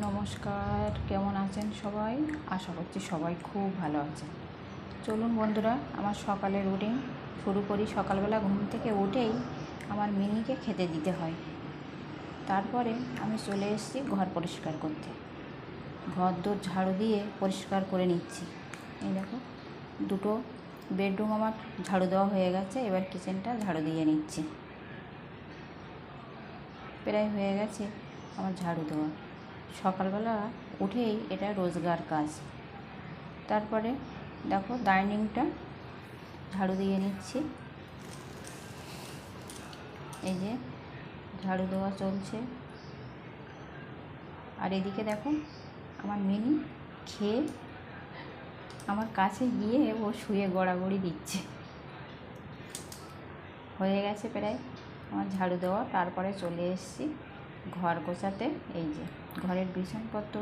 নমস্কার, কেমন আছেন সবাই? আশা করছি সবাই খুব ভালো আছেন। চলুন বন্ধুরা, আমার সকালের রুটিন শুরু করি। সকালবেলা ঘুম থেকে উঠেই আমার মিনিকে খেতে দিতে হয়। তারপরে আমি চলে এসেছি ঘর পরিষ্কার করতে। ঘর দোর ঝাড়ু দিয়ে পরিষ্কার করে নিচ্ছি। এই দেখো, দুটো বেডরুম আমার ঝাড়ু দেওয়া হয়ে গেছে। এবার কিচেনটা ঝাড়ু দিয়ে নিচ্ছি। প্রায় হয়ে গেছে আমার ঝাড়ু দেওয়া। সকালবেলা উঠেই এটা রোজগার কাজ। তারপরে দেখো ডাইনিংটা, ঝাড়ু দিয়ে নিচ্ছি। এই যে ঝাড়ু দেওয়া চলছে। আর এদিকে দেখো আমার মিনি খেয়ে আমার কাছে গিয়ে ও শুয়ে গড়াগড়ি দিচ্ছে। হয়ে গেছে প্রায় আমার ঝাড়ু দেওয়া, তারপরে চলে এসেছি ঘর গোছাতে। এই যে ঘরের বিছানপত্র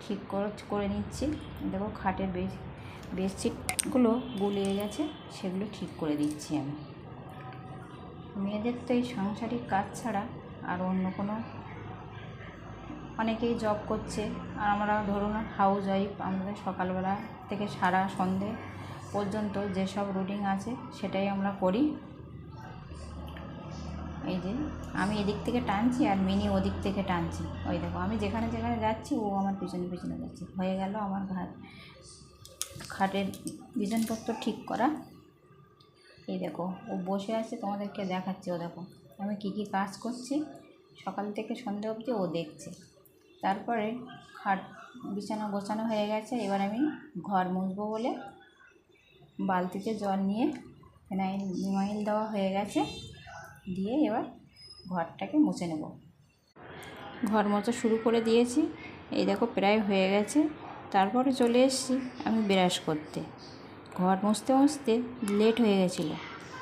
ঠিক করে- নিচ্ছি। দেখো খাটের বেশ বেডশিটগুলো গুলিয়ে গেছে, সেগুলো ঠিক করে দিচ্ছি আমি। মেয়েদের তো এই সাংসারিক কাজ ছাড়া আর অন্য কোনো অনেকেই জব করছে। আর আমরা ধরুন হাউস ওয়াইফ আমাদের সকালবেলা থেকে সারা সন্ধে পর্যন্ত যেসব রুটিন আছে, সেটাই আমরা করি। এই যে, আমি এদিক থেকে টানছি আর মিনি ওদিক থেকে টানছি। ওই দেখো, আমি যেখানে যেখানে যাচ্ছি, ও আমার পিছনে পিছনে যাচ্ছে। হয়ে গেল আমার ঘাট। খাটের বিছানপত্র ঠিক করা। এই দেখো, ও বসে আছে, তোমাদেরকে দেখাচ্ছি, ও দেখো। আমি কী কী কাজ করছি, সকাল থেকে সন্ধে অবধি ও দেখছে। তারপরে খাট বিছানা গোছানো হয়ে গেছে, এবার আমি ঘর মুছবো বলে বালতিতে জল নিয়ে ফেনাইল, নিমাইল দেওয়া হয়ে গেছে। দিয়ে এবার ঘরটাকে মুছে নেব। ঘর মোছা শুরু করে দিয়েছি। এই দেখো প্রায় হয়ে গেছে। তারপরে চলে এসেছি আমি ব্রাশ করতে। ঘর মুছতে মুছতে লেট হয়ে গেছিল।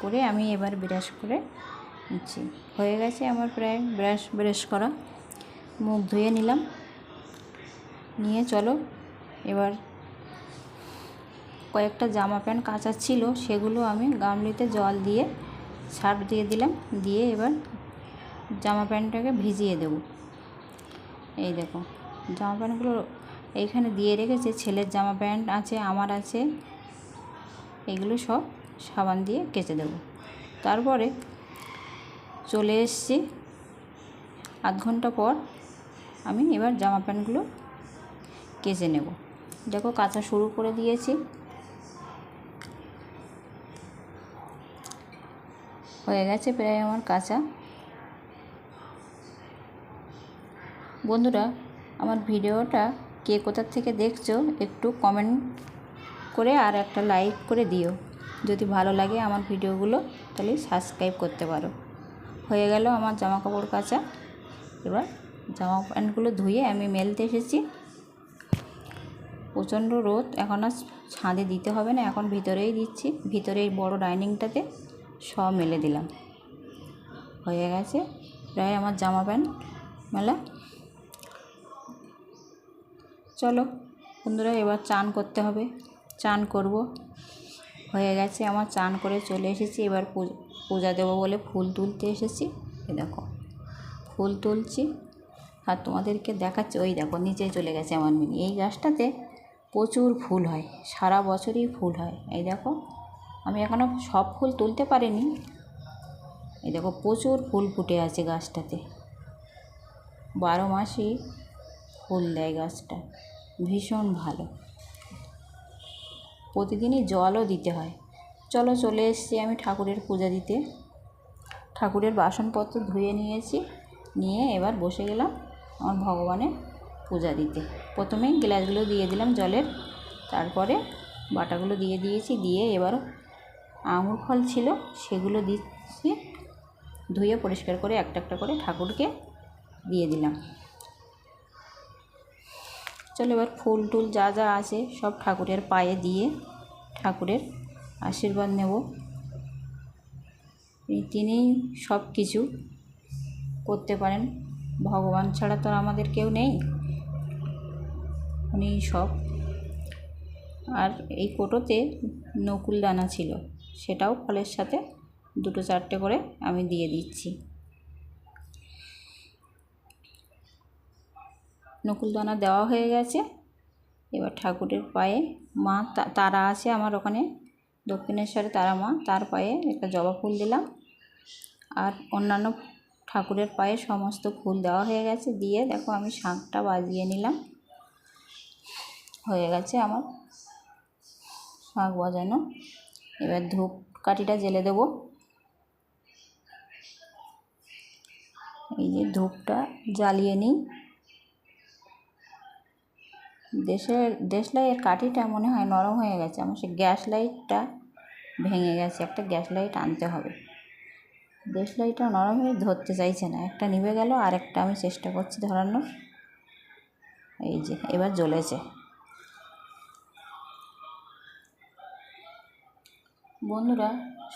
করে আমি এবার ব্রাশ করে নিচ্ছি। হয়ে গেছে আমার প্রায় ব্রাশ ব্রাশ করা। মুখ ধুয়ে নিলাম। নিয়ে চলো। এবার কয়েকটা জামা প্যান্ট কাচা ছিল, সেগুলো আমি গামলিতে জল দিয়ে সার্ফ দিয়ে দিলাম, দিয়ে এবার জামা প্যান্টটাকে ভিজিয়ে দেব। এই দেখো, জামা প্যান্টগুলো এইখানে দিয়ে রেখেছে, ছেলের জামা প্যান্ট আছে, আমার আছে, এগুলো সব সাবান দিয়ে কেচে দেব। তারপরে চলে এসছি, আধ ঘণ্টা পর আমি এবার জামা প্যান্টগুলো কেচে নেব। দেখো কাচা শুরু করে দিয়েছি হয়ে গেছে প্রায় আমার কাঁচা। বন্ধুরা, আমার ভিডিওটা কে কোথা থেকে দেখছ একটু কমেন্ট করে আর একটা লাইক করে দিও। যদি ভালো লাগে আমার ভিডিওগুলো, তাহলে সাবস্ক্রাইব করতে পারো। হয়ে গেল আমার জামা কাপড় কাচা। এবার জামা প্যান্টগুলো ধুয়ে আমি মেলতে এসেছি। প্রচণ্ড রোদ, এখন আর ছাদে দিতে হবে না, এখন ভিতরেই দিচ্ছি ভিতরে বড়ো ডাইনিংটাতে সব মেলে দিলাম। হয়ে গেছে। প্রায় আমার জামা প্যান্ট মেলা। চলো, বন্ধুরা এবার চান করতে হবে। চান করব। হয়ে গেছে, আমার চান করে চলে এসেছি। এবার পূজা দেবো বলে ফুল তুলতে এসেছি। এ দেখো, ফুল তুলছি। আর তোমাদেরকে দেখাচ্ছি, ওই দেখো, নিচে চলে গেছে আমার মিনি। এই গাছটাতে প্রচুর ফুল হয়, সারা বছরই ফুল হয়। এই দেখো আমি এখনও সব ফুল তুলতে পারিনি। এই দেখো প্রচুর ফুল ফুটে আছে গাছটাতে। বারো মাসই ফুল দেয় গাছটা। ভীষণ ভালো। প্রতিদিনই জলও দিতে হয়। চলো চলে এসেছি আমি ঠাকুরের পূজা দিতে। ঠাকুরের বাসনপত্র ধুয়ে নিয়েছি, নিয়ে এবার বসে গেলাম আমার ভগবানের পূজা দিতে। প্রথমেই গ্লাসগুলো দিয়ে দিলাম জলের, তারপরে বাটাগুলো দিয়ে দিয়েছি, দিয়ে এবার আঙুর ফল ছিল, সেগুলো দিচ্ছি, ধুয়ে পরিষ্কার করে একটা একটা করে ঠাকুরকে দিয়ে দিলাম। চলো এবার ফুল টুল যা যা আছে সব ঠাকুরের পায়ে দিয়ে ঠাকুরের আশীর্বাদ নেব। তিনিই সব কিছু করতে পারেন। ভগবান ছাড়া তো আমাদের কেউ নেই। উনি সব। আর এই কোটোতে নকুল দানা ছিল। সেটাও ফলের সাথে দুটো চারটে করে আমি দিয়ে দিচ্ছি। নকুলদানা দেওয়া হয়ে গেছে। এবার ঠাকুরের পায়ে মা তারা আছে আমার ওখানে। দক্ষিণেশ্বরে তারা মা, তার পায়ে একটা জবা ফুল দিলাম। আর অন্যান্য ঠাকুরের পায়ে সমস্ত ফুল দেওয়া হয়ে গেছে। দিয়ে দেখো আমি শাঁখটা বাজিয়ে নিলাম। হয়ে গেছে আমার শাঁখ বাজানো। এবার ধূপ কাঠিটা জেলে দেবো। এই যে ধূপটা জ্বালিয়ে নিই। দেশের দেশলাইয়ের কাঠিটা মনে হয় নরম হয়ে গেছে। আমার সে গ্যাস লাইটটা ভেঙে গেছে। একটা গ্যাস লাইট আনতে হবে। দেশ লাইটটা নরম হয়ে ধরতে চাইছে না। একটা নিভে গেল আর একটা আমি চেষ্টা করছি ধরানোর। এই যে, এবার জ্বলেছে। বন্ধুরা,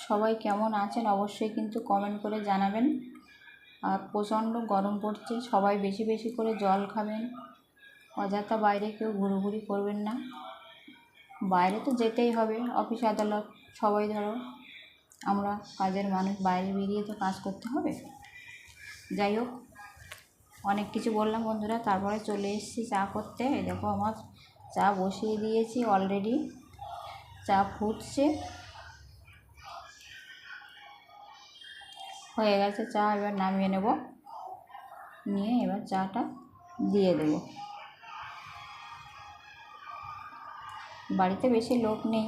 সবাই কেমন আছেন অবশ্যই কিন্তু কমেন্ট করে জানাবেন। আর প্রচণ্ড গরম পড়ছে, সবাই বেশি বেশি করে জল খাবেন। অযথা বাইরে কেউ ঘুরোঘুরি করবেন না। বাইরে তো যেতেই হবে, অফিস, আদালত, সবাই ধরো। আমরা কাজের মানুষ, বাইরে বেরিয়ে তো কাজ করতে হবে। যাই হোক, অনেক কিছু বললাম বন্ধুরা, তারপরে চলে এসেছি চা করতে। দেখো আমার চা বসিয়ে দিয়েছি অলরেডি চা ফুটছে। হয়ে গেছে চা, এবার নামিয়ে নেব। নিয়ে এবার চাটা দিয়ে দেবো। বাড়িতে বেশি লোক নেই।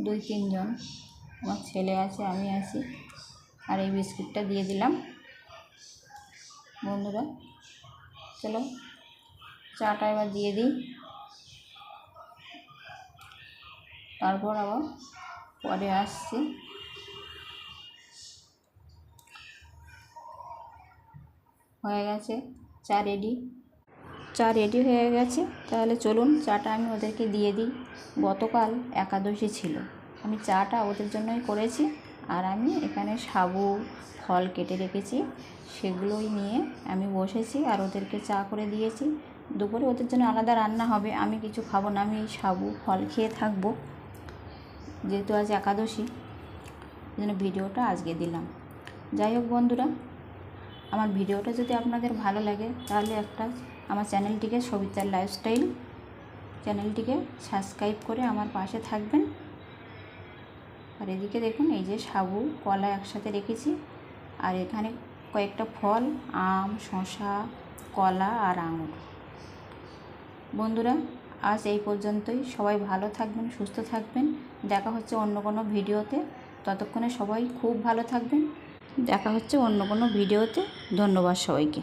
দুই, তিনজন। আমার ছেলে আছে, আমি আছি। আর এই বিস্কুটটা দিয়ে দিলাম। বন্ধুরা, চলো চাটা এবার দিয়ে দিই। তারপর আবার পরে আসছি। হয়ে গেছে, চা রেডি চা রেডি হয়ে গেছে, তাহলে চলুন চাটা আমি ওদেরকে দিয়ে দিই। গতকাল একাদশী ছিল, আমি চাটা ওদের জন্যই করেছি আর আমি এখানে সাবু, ফল কেটে রেখেছি, সেগুলোই নিয়ে আমি বসেছি আর ওদেরকে চা করে দিয়েছি। দুপুরে ওদের জন্য আলাদা রান্না হবে, আমি কিছু খাব না, আমি সাবু, ফল খেয়ে থাকব। যেহেতু আজ একাদশী জন্য ভিডিওটা আজকে দিলাম। যাই হোক বন্ধুরা আমার ভিডিওটা যদি আপনাদের ভালো লাগে, তাহলে একটা আমার চ্যানেলটিকে সবিতার লাইফস্টাইল চ্যানেলটিকে সাবস্ক্রাইব করে আমার পাশে থাকবেন। আর এদিকে দেখুন, এই যে সাবু, কলা একসাথে রেখেছি। আর এখানে কয়েকটা ফল, আম, শসা, কলা আর আঙুর। বন্ধুরা, আজ এই পর্যন্তই। সবাই ভালো থাকবেন, সুস্থ থাকবেন। দেখা হচ্ছে অন্য কোনো ভিডিওতে। ততক্ষণে সবাই খুব ভালো থাকবেন। দেখা হচ্ছে অন্য কোনো ভিডিওতে। ধন্যবাদ সবাইকে।